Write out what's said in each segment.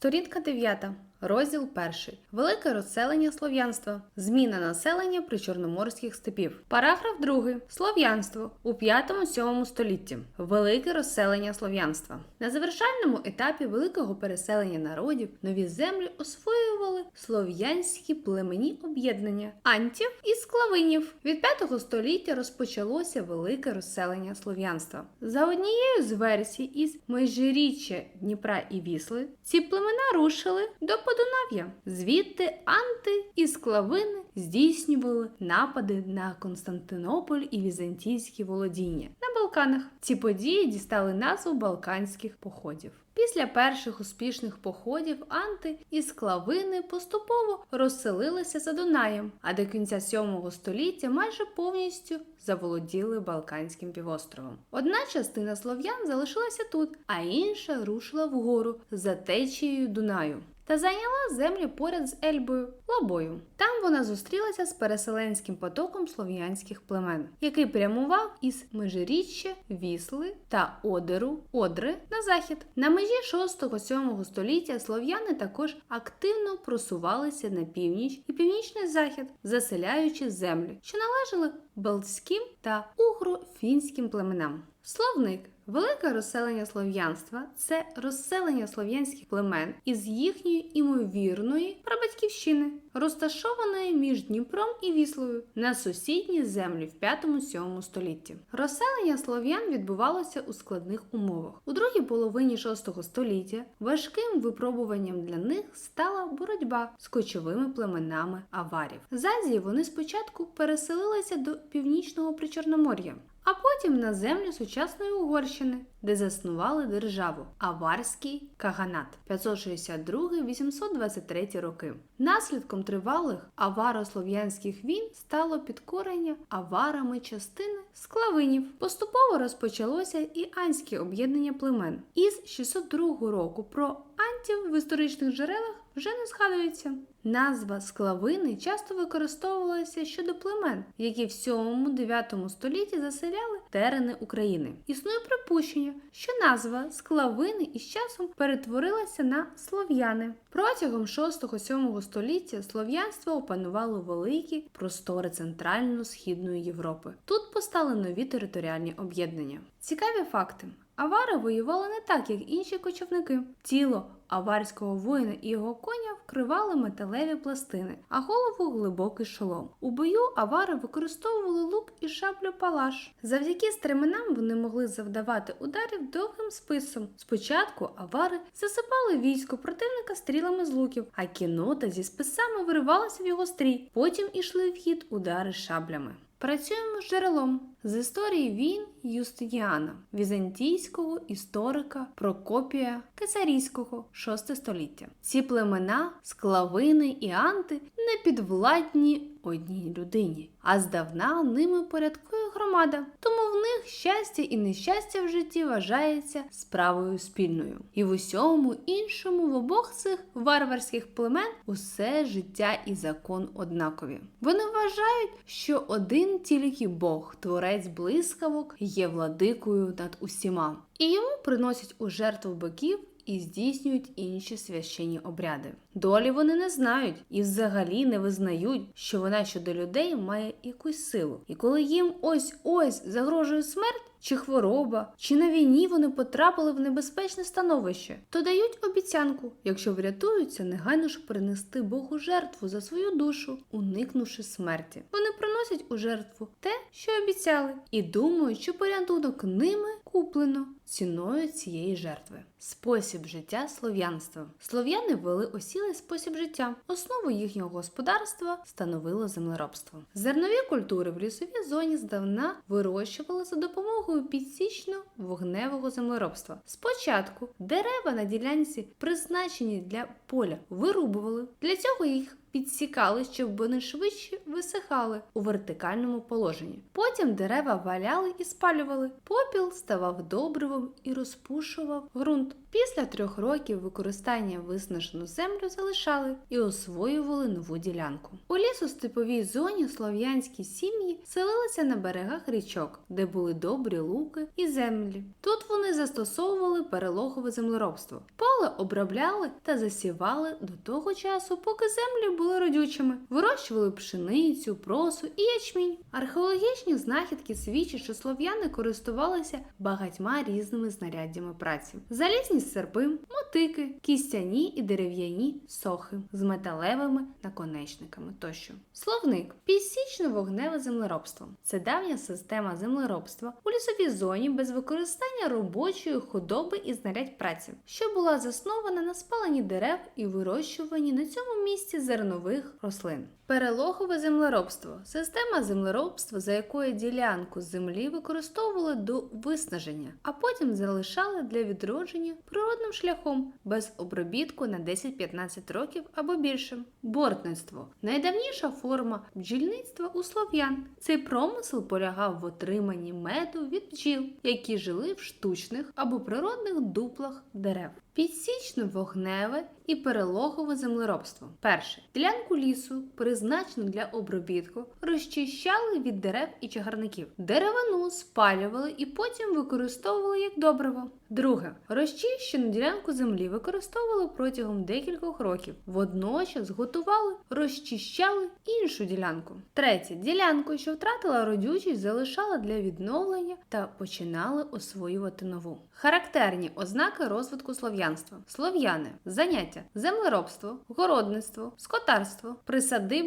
Сторінка 9. Розділ 1. Велике розселення слов'янства. Зміна населення причорноморських степів. Параграф 2. Слов'янство у 5-7 столітті. Велике розселення слов'янства. На завершальному етапі великого переселення народів нові землі освоювали слов'янські племені об'єднання антів і склавинів. Від 5 століття розпочалося велике розселення слов'янства. За однією з версій із межиріччя Дніпра і Вісли, ці племена рушили до Подунав'я. Звідти анти і склавини здійснювали напади на Константинополь і візантійські володіння на Балканах. Ці події дістали назву Балканських походів. Після перших успішних походів анти і склавини поступово розселилися за Дунаєм, а до кінця 7 століття майже повністю заволоділи Балканським півостровом. Одна частина слов'ян залишилася тут, а інша рушила вгору за течією Дунаю. Та зайняла землі поряд з Ельбою Лабою. Там вона зустрілася з переселенським потоком слов'янських племен, який прямував із межиріччя Вісли та Одеру Одри на захід. На межі 6-7 століття слов'яни також активно просувалися на північ і північний захід, заселяючи землі, що належали балтським та угро-фінським племенам. Словник Велике розселення слов'янства це розселення слов'янських племен із їхньої імовірної прабатьківщини, розташованої між Дніпром і Віслою на сусідній землі в 5-7 столітті. Розселення слов'ян відбувалося у складних умовах. У другій половині 6 століття важким випробуванням для них стала боротьба з кочовими племенами аварів. З Азії вони спочатку переселилися до північного причорномор'я а потім на землю сучасної Угорщини, де заснували державу Аварський Каганат 562-823 роки. Наслідком тривалих аваро-слов'янських війн стало підкорення аварами частини склавинів. Поступово розпочалося і анське об'єднання племен. Із 602 року про антів в історичних джерелах вже не згадується. Назва склавини часто використовувалася щодо племен, які в 7-9 столітті заселяли терени України. Існує припущення, що назва склавини із часом перетворилася на слов'яни. Протягом 6-7 століття слов'янство опанувало великі простори центрально-східної Європи. Тут постали нові територіальні об'єднання. Цікаві факти. Авари воювали не так, як інші кочівники. Тіло аварського воїна і його коня вкривали металеві пластини, а голову глибокий шолом. У бою авари використовували лук і шаблю палаш. Завдяки стременам вони могли завдавати ударів довгим списом. Спочатку авари засипали військо противника стрілами з луків, а кінота зі списами виривалася в його стрій. Потім ішли в хід удари шаблями. Працюємо з джерелом з історії війн Юстиніана, візантійського історика Прокопія Кесарійського, 6 століття. Ці племена, склавини і анти не підвладні одній людині, а здавна ними порядкує громада. Тому в них щастя і нещастя в житті вважається справою спільною. І в усьому іншому в обох цих варварських племен усе життя і закон однакові. Вони вважають, що один тільки Бог, творець блискавок, є владикою над усіма, і йому приносять у жертву биків і здійснюють інші священні обряди. Долі вони не знають і взагалі не визнають, що вона щодо людей має якусь силу. І коли їм ось ось загрожує смерть. Чи хвороба, чи на війні вони потрапили в небезпечне становище, то дають обіцянку, якщо врятуються, негайно ж принести Богу жертву за свою душу, уникнувши смерті. Вони приносять у жертву те, що обіцяли, і думають, що порятунок ними куплено ціною цієї жертви. Спосіб життя слов'янства. Слов'яни вели осілий спосіб життя. Основу їхнього господарства становило землеробство. Зернові культури в лісовій зоні здавна вирощували за допомогою підсічно-вогневого землеробства. Спочатку дерева на ділянці, призначені для поля, вирубували. Для цього їх підсікали, щоб вони швидше висихали у вертикальному положенні. Потім дерева валяли і спалювали. Попіл ставав добривом і розпушував ґрунт. Після трьох років використання виснажену землю залишали і освоювали нову ділянку. У лісостеповій зоні слов'янські сім'ї селилися на берегах річок, де були добрі луки і землі. Тут вони застосовували перелогове землеробство. Поле обробляли та засівали до того часу, поки землі були родючими, вирощували пшеницю, просу і ячмінь. Археологічні знахідки свідчать, що слов'яни користувалися багатьма різними знаряддями праці. Залізні серпи, мотики, кістяні і дерев'яні сохи з металевими наконечниками тощо. Словник підсічне вогневе землеробство. Це давня система землеробства у лісовій зоні без використання робочої худоби і знарядь праці, що була заснована на спаленні дерев і вирощуванні на цьому місці зернових рослин. Перелогове землеробство система землеробства, за якою ділянку землі використовували до виснаження, а потім залишали для відродження природним шляхом без обробітку на 10-15 років або більше. Бортництво найдавніша форма бджільництва у слов'ян. Цей промисел полягав в отриманні меду від бджіл, які жили в штучних або природних дуплах дерев. Підсічно-вогневе і перелогове землеробство. Перше ділянку лісу, призначену для обробітку, розчищали від дерев і чагарників. Деревину спалювали і потім використовували як добриво. Друге розчищену ділянку землі використовували протягом декількох років. Водночас готували, розчищали іншу ділянку. Третє ділянку, що втратила родючість, залишали для відновлення та починали освоювати нову. Характерні ознаки розвитку слов'янства: слов'яни, заняття, землеробство, городництво, скотарство,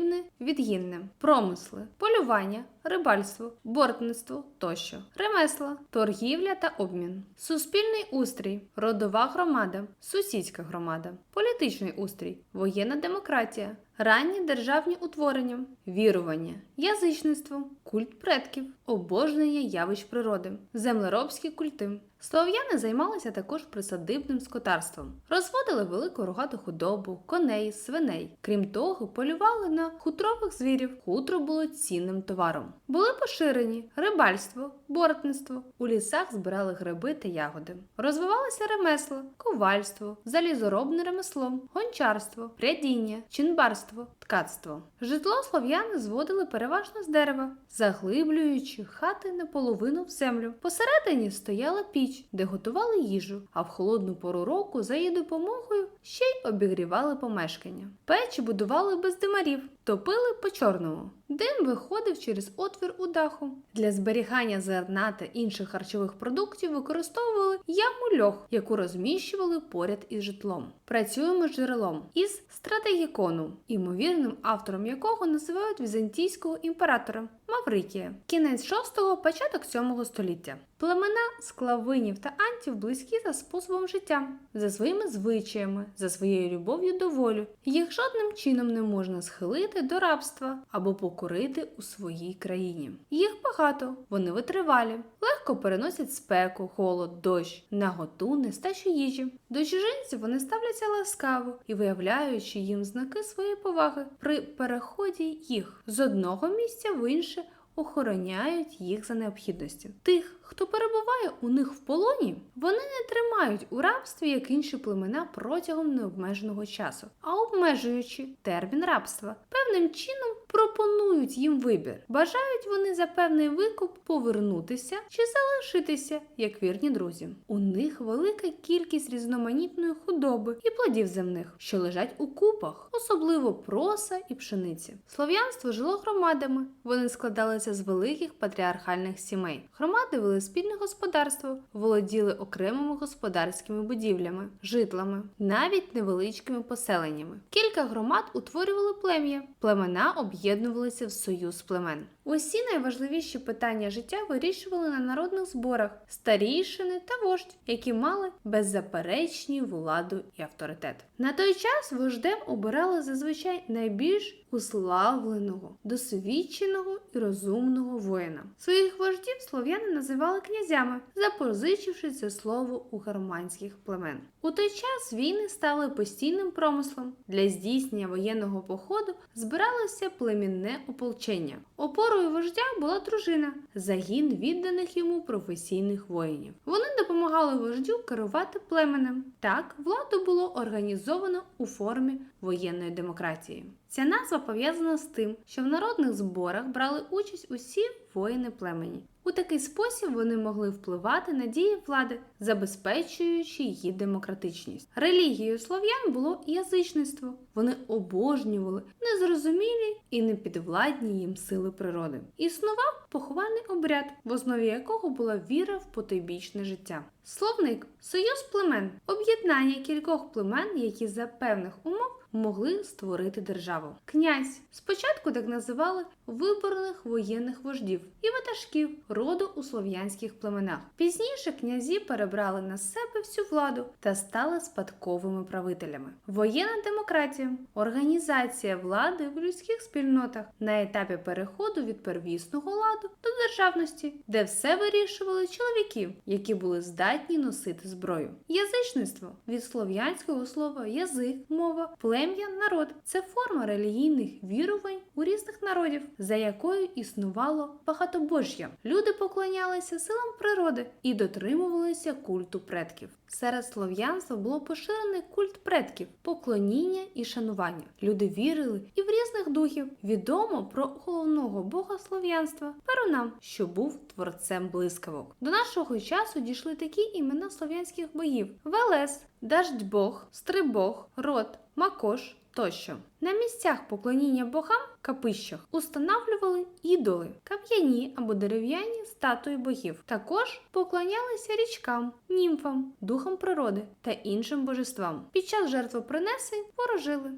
присадибне, відгінне, промисли, полювання, рибальство, бортництво тощо, ремесла, торгівля та обмін, суспільний устрій, родова громада, сусідська громада, політичний устрій, воєнна демократія. Ранні державні утворення, вірування, язичництво, культ предків, обожнення явищ природи, землеробські культи. Слов'яни займалися також присадибним скотарством, розводили велику рогату худобу, коней, свиней. Крім того, полювали на хутрових звірів. Хутро було цінним товаром. Були поширені рибальство, бортництво. У лісах збирали гриби та ягоди. Розвивалися ремесла, ковальство, залізоробне ремесло, гончарство, прядіння, чинбарство, ткацтво. Житло слов'яни зводили переважно з дерева, заглиблюючи хати наполовину в землю. Посередині стояла піч, де готували їжу, а в холодну пору року за її допомогою ще й обігрівали помешкання. Печі будували без димарів, топили по чорному. Дим виходив через отвір у даху. Для зберігання зерна та інших харчових продуктів використовували яму льох, яку розміщували поряд із житлом. Працюємо з джерелом із стратегікону, імовірним автором якого називають візантійського імператора Маврикія, кінець 6-го, початок 7 століття. Племена склавинів та антів близькі за способом життя, за своїми звичаями, за своєю любов'ю до волі. Їх жодним чином не можна схилити до рабства або покорити у своїй країні. Їх багато, вони витривалі, легко переносять спеку, холод, дощ, наготу, нестачу їжі. До чужинців вони ставляться ласкаво і виявляючи їм знаки своєї поваги при переході їх з одного місця в інше охороняють їх за необхідності. Тих, хто перебуває у них в полоні, вони не тримають у рабстві як інші племена протягом необмеженого часу, а обмежуючи термін рабства, певним чином пропонують їм вибір. Бажають вони за певний викуп повернутися чи залишитися як вірні друзі. У них велика кількість різноманітної худоби і плодів земних, що лежать у купах, особливо проса і пшениці. Слов'янство жило громадами. Вони складалися з великих патріархальних сімей. Громади вели спільне господарство, володіли окремими господарськими будівлями, житлами, навіть невеличкими поселеннями. Кілька громад утворювали плем'я. Племена об'єднувалися в союз племен. Усі найважливіші питання життя вирішували на народних зборах старійшини та вождь, які мали беззаперечні владу і авторитет. На той час вождем обирали зазвичай найбільш уславленого, досвідченого і розумного воїна. Своїх вождів слов'яни називали князями, запозичивши це слово у германських племен. У той час війни стали постійним промислом. Для здійснення воєнного походу збиралося племінне ополчення. Опорою вождя була дружина, загін відданих йому професійних воїнів. Вони допомагали вождю керувати племенем. Так, владу було організовано у формі воєнної демократії. Ця назва пов'язана з тим, що в народних зборах брали участь усі воїни племені. У такий спосіб вони могли впливати на дії влади, забезпечуючи її демократичність. Релігією слов'ян було язичництво. Вони обожнювали незрозумілі і непідвладні їм сили природи. Існував поховальний обряд, в основі якого була віра в потойбічне життя. Словник союз племен об'єднання кількох племен, які за певних умов могли створити державу. Князь спочатку так називали виборних воєнних вождів і ватажків роду у слов'янських племенах. Пізніше князі перебрали на себе всю владу та стали спадковими правителями. Воєнна демократія організація влади в людських спільнотах на етапі переходу від первісного ладу до державності, де все вирішували чоловіки, які були здатні носити зброю. Язичництво від слов'янського слова язик, мова, плем'я, народ це форма релігійних вірувань у різних народів, за якою існувало багатобожжя. Люди поклонялися силам природи і дотримувалися культу предків. Серед слов'янства було поширений культ предків, поклоніння і шанування. Люди вірили і в різних духів. Відомо про головного бога слов'янства Перунам, що був творцем блискавок. До нашого часу дійшли такі імена слов'янських богів: Велес, Даждьбог, Стрибог, Рот, Макош. Тощо на місцях поклоніння богам капищах установлювали ідоли, кам'яні або дерев'яні статуї богів. Також поклонялися річкам, німфам, духам природи та іншим божествам. Під час жертвопринесень ворожили.